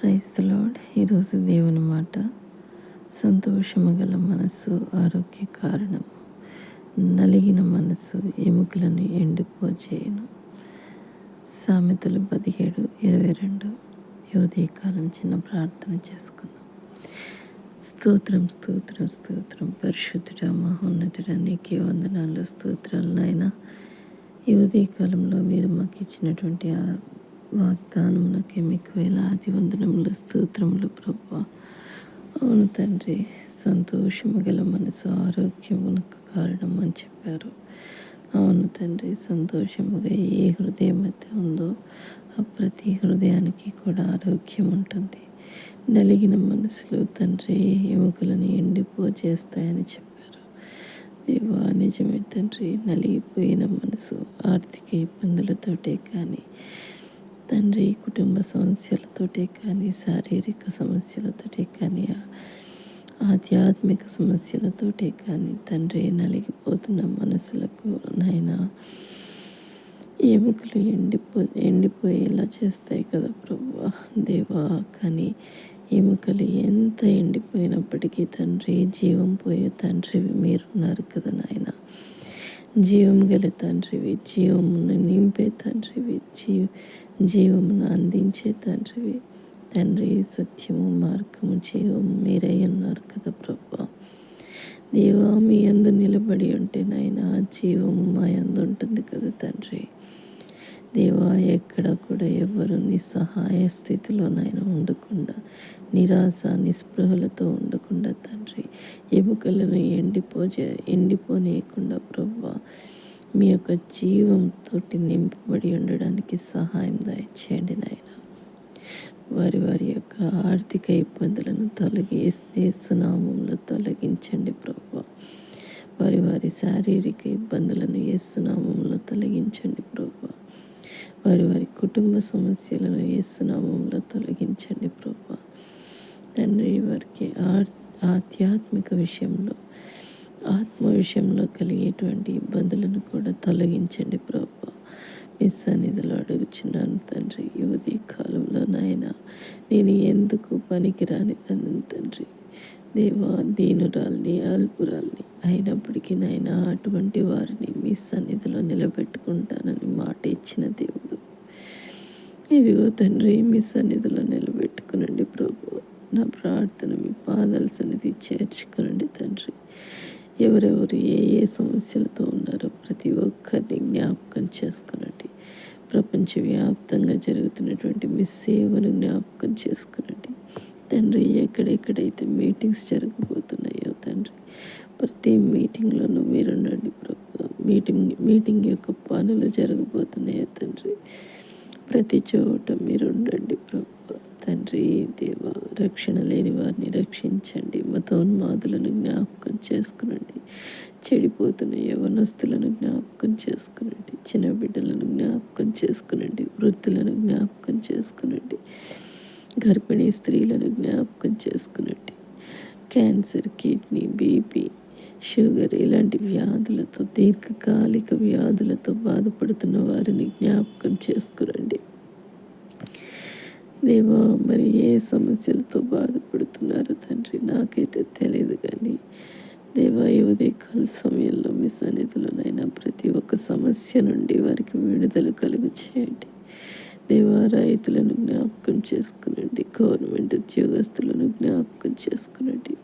క్రైస్తలోడ్ ఈరోజు దేవుని మాట సంతోషము గల మనస్సు ఆరోగ్య కారణము నలిగిన మనస్సు ఎముకలను ఎండిపోచేయను సామెతలు పదిహేడు ఇరవై రెండు. కాలం చిన్న ప్రార్థన చేసుకుందాం. స్తోత్రం స్తోత్రం స్తోత్రం. పరిశుద్ధుడ మహోన్నతుడ నీకే వందనాలు స్తోత్రాలు నాయన. ఈ కాలంలో మీరు మాకు ఇచ్చినటువంటి వాగ్దానమునకే మీకు వేలాది వందనములు స్తోత్రములు ప్రభు. అవును తండ్రి సంతోషము గల మనసు ఆరోగ్యమునకు కారణం అని చెప్పారు. అవును తండ్రి సంతోషముగా ఏ హృదయం అయితే ఉందో ఆ ప్రతి హృదయానికి కూడా ఆరోగ్యం ఉంటుంది. నలిగిన మనసులు తండ్రి ఎముకలను ఎండిపోచేస్తాయని చెప్పారు. దేవా నిజమే తండ్రి నలిగిపోయిన మనసు ఆర్థిక ఇబ్బందులతోటే కానీ తండ్రి కుటుంబ సమస్యలతోటే కానీ శారీరక సమస్యలతోటే కానీ ఆధ్యాత్మిక సమస్యలతోటే కానీ తండ్రి నలిగిపోతున్న మనసులకు నాయన ఎముకలు ఎండిపో ఎండిపోయేలా చేస్తాయి కదా ప్రభు. దేవా కానీ ఎముకలు ఎంత ఎండిపోయినప్పటికీ తండ్రి జీవం పోయే తండ్రి మీరున్నారు కదా నాయన. జీవం గల తండ్రివి జీవమును నింపే తండ్రివి జీవ జీవమును అందించే తండ్రివి తండ్రి సత్యము మార్గము జీవము మీరై ఉన్నారు కదా ప్రభా దేవా మీ అందు నిలబడి ఉంటే నాయన జీవము మా అందు ఉంటుంది కదా తండ్రి దేవా ఎక్కడ కూడా ఎవరు నిస్సహాయ స్థితిలో నాయన ఉండకుండా నిరాశ నిస్పృహలతో ఉండకుండా తండ్రి ఎముకలను ఎండిపోజే ఎండిపోనేయకుండా ప్రభా మీ యొక్క జీవంతో నింపబడి ఉండడానికి సహాయం దయచేయండి నాయన. వారి వారి యొక్క ఆర్థిక ఇబ్బందులను తొలగి ఏసునామంలో తొలగించండి ప్రభు వారి వారి శారీరక ఇబ్బందులను ఏసునామంలో తొలగించండి ప్రభు వారి వారి కుటుంబ సమస్యలను ఏసునామంలో తొలగించండి ప్రభు. తండ్రి వారికి ఆధ్యాత్మిక విషయంలో ఆత్మ విషయంలో కలిగేటువంటి ఇబ్బందులను కూడా తొలగించండి ప్రభా. మీ సన్నిధిలో అడుగుచున్నాను తండ్రి యువతి కాలంలో నాయన నేను ఎందుకు పనికిరాని తను తండ్రి? దేవా దీనురాల్ని అల్పురాల్ని అయినప్పటికీ నాయన అటువంటి వారిని మీ సన్నిధిలో నిలబెట్టుకుంటానని మాట ఇచ్చిన దేవుడు. ఇదిగో తండ్రి మీ సన్నిధిలో నిలబెట్టుకునండి ప్రభు. నా ప్రార్థన మీ పాదాల సన్నిధి చేర్చుకునండి తండ్రి. ఎవరెవరు ఏ ఏ సమస్యలతో ఉన్నారో ప్రతి ఒక్కరిని జ్ఞాపకం చేసుకునండి. ప్రపంచవ్యాప్తంగా జరుగుతున్నటువంటి మీ సేవను జ్ఞాపకం చేసుకుని తండ్రి ఎక్కడెక్కడైతే మీటింగ్స్ జరగబోతున్నాయో తండ్రి ప్రతి మీటింగ్లోనూ మీరుండండి మీటింగ్ మీటింగ్ యొక్క పనులు జరగబోతున్నాయో తండ్రి. ప్రతి చోట మీరుండండి ప్రభు. తండ్రి దేవ రక్షణ లేని వారిని రక్షించండి. మతోన్మాదులను జ్ఞాపకం చేసుకునండి. చెడిపోతున్న యవనస్తులను జ్ఞాపకం చేసుకునండి. చిన్న బిడ్డలను జ్ఞాపకం చేసుకునండి. వృద్ధులను జ్ఞాపకం చేసుకునండి. గర్భిణీ స్త్రీలను జ్ఞాపకం చేసుకున్నట్టు. క్యాన్సర్ కిడ్నీ బీపీ షుగర్ ఇలాంటి వ్యాధులతో దీర్ఘకాలిక వ్యాధులతో బాధపడుతున్న వారిని జ్ఞాపకం చేసుకురండి. దేవా మరి ఏ సమస్యలతో బాధపడుతున్నారో తండ్రి నాకైతే తెలియదు కానీ దేవా ఈ ఉదయకాల సమయంలో మీ సన్నిధిలోనైనా ప్రతి ఒక్క సమస్య నుండి వారికి విడుదల కలుగు చేయండి. దేవా రైతులను జ్ఞాపకం చేసుకునండి. గవర్నమెంట్ ఉద్యోగస్తులను జ్ఞాపకం చేసుకునండి.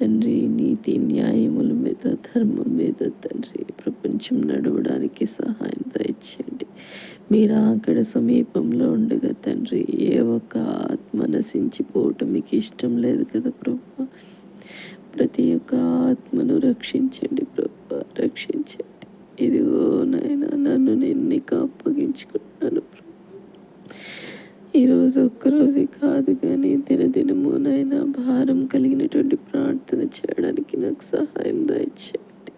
తండ్రి నీతి న్యాయముల మీద ధర్మం మీద తండ్రి ప్రపంచం నడవడానికి సహాయం దయచేయండి. మీరు అక్కడ సమీపంలో ఉండగా తండ్రి ఏ ఒక్క ఆత్మ నశించిపోవటం మీకు ఇష్టం లేదు కదా ప్రభు? ప్రతి ఒక్క ఆత్మను రక్షించండి ప్రభు రక్షించండి. ఇదిగో నాయన నన్ను నేను అప్పగించుకుని ఈరోజు ఒక్కరోజే కాదు కానీ దినదినము భారం కలిగినటువంటి ప్రార్థన చేయడానికి నాకు సహాయం దయచేయండి.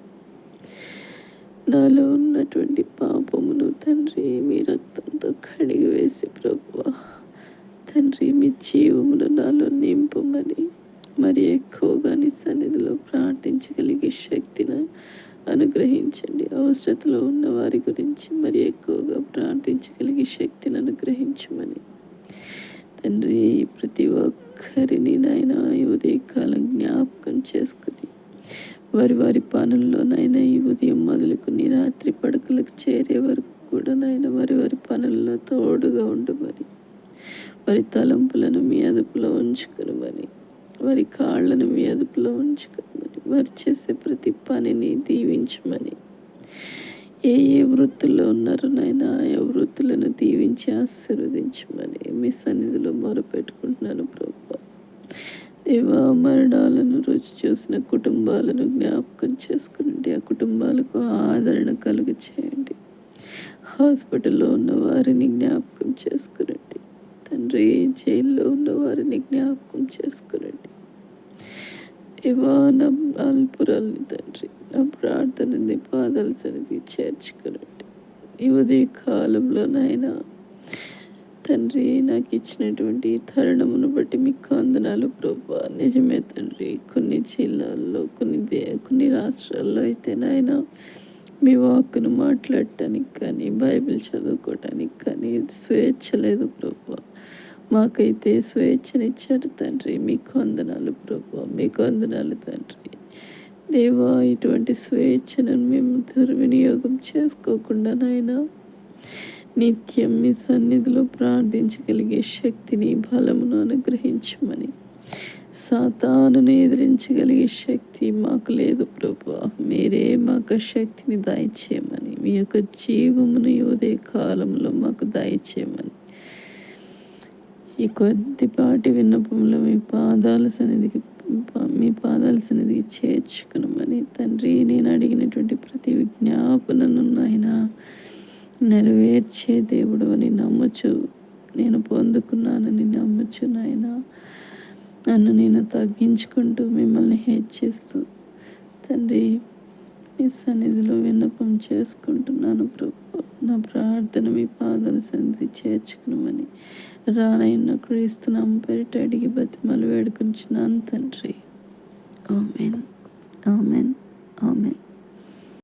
నాలో ఉన్నటువంటి పాపమును తండ్రి మీ రక్తంతో కడిగి వేసి ప్రభు తండ్రి మీ జీవమును నాలో నింపమని మరి ఎక్కువగా నీ సన్నిధిలో ప్రార్థించగలిగే శక్తిని అనుగ్రహించండి. అవసరతలో ఉన్న వారి గురించి మరి ఎక్కువగా ప్రార్థించగలిగే శక్తిని అనుగ్రహించమని. తండ్రి ప్రతి ఒక్కరిని నాయన ఈ ఉదయకాలం జ్ఞాపకం చేసుకుని వారి వారి పనుల్లో నాయన ఈ ఉదయం మొదలుకుని రాత్రి పడకలకు చేరే వరకు కూడా నాయన వారి వారి పనుల్లో తోడుగా ఉండమని వారి తలంపులను మీ అదుపులో ఉంచుకునమని వారి కాళ్ళను మీ అదుపులో ఉంచుకునమని వారు చేసే ప్రతి పనిని దీవించమని ఏ ఏ వృత్తుల్లో ఉన్నారో నాయన ఆయా వృత్తులను దీవించి ఆశీర్వదించమని మీ సన్నిధిలో మొరపెట్టుకుంటున్నాను ప్రభు. దేవా మరణాలను రుచి చూసిన కుటుంబాలను జ్ఞాపకం చేసుకునండి. ఆ కుటుంబాలకు ఆదరణ కలుగు చేయండి. హాస్పిటల్లో ఉన్న వారిని జ్ఞాపకం చేసుకునండి. తండ్రి జైల్లో ఉన్న వారిని జ్ఞాపకం చేసుకునండి. దేవా నా అల్పురాల్ని తండ్రి నా ప్రార్థనని పాదాల సన్నిధి చేర్చుకునండి. ఈ ఉదయ కాలంలో నాయన తండ్రి నాకు ఇచ్చినటువంటి తరుణమును బట్టి మీకు వందనాలు ప్రభా. నిజమే తండ్రి కొన్ని జిల్లాల్లో కొన్ని దే కొన్ని రాష్ట్రాల్లో అయితే నాయన మీ వాక్కును మాట్లాడటానికి కానీ బైబిల్ చదువుకోవటానికి కానీ స్వేచ్ఛ లేదు ప్రభా. మాకైతే స్వేచ్ఛనిచ్చారు తండ్రి. మీకు వందనాలు ప్రభా. మీకు వందనాలు తండ్రి. దేవా ఇటువంటి స్వేచ్ఛను మేము దుర్వినియోగం చేసుకోకుండా నాయన నిత్యం మీ సన్నిధిలో ప్రార్థించగలిగే శక్తిని బలమును అనుగ్రహించమని. సాతానును ఎదిరించగలిగే శక్తి మాకు లేదు ప్రభు. మీరే మాకు శక్తిని దయచేయమని. మీ యొక్క జీవమును ఉదయ కాలంలో మాకు దయచేయమని. ఈ కొద్దిపాటి విన్నపంలో మీ పాదాల సన్నిధికి మీ పాదాల సన్నిధికి చేర్చుకునమని తండ్రి నేను అడిగినటువంటి ప్రతి విజ్ఞాపనను అయినా నెరవేర్చే దేవుడు అని నమ్మచ్చు నేను పొందుకున్నానని నమ్మచ్చు నాయన. నన్ను నేను తగ్గించుకుంటూ మిమ్మల్ని హెచ్చిస్తూ తండ్రి మీ సన్నిధిలో విన్నపం చేసుకుంటున్నాను ప్రభు. నా ప్రార్థన మీ పాదాల సంధి చేర్చుకునమని. రానైన క్రీస్తునామ పేరిట అడిగి బతిమలు వేడుకుంటున్నాను తండ్రి. ఆమెన్. ఆమెన్. ఆమెన్.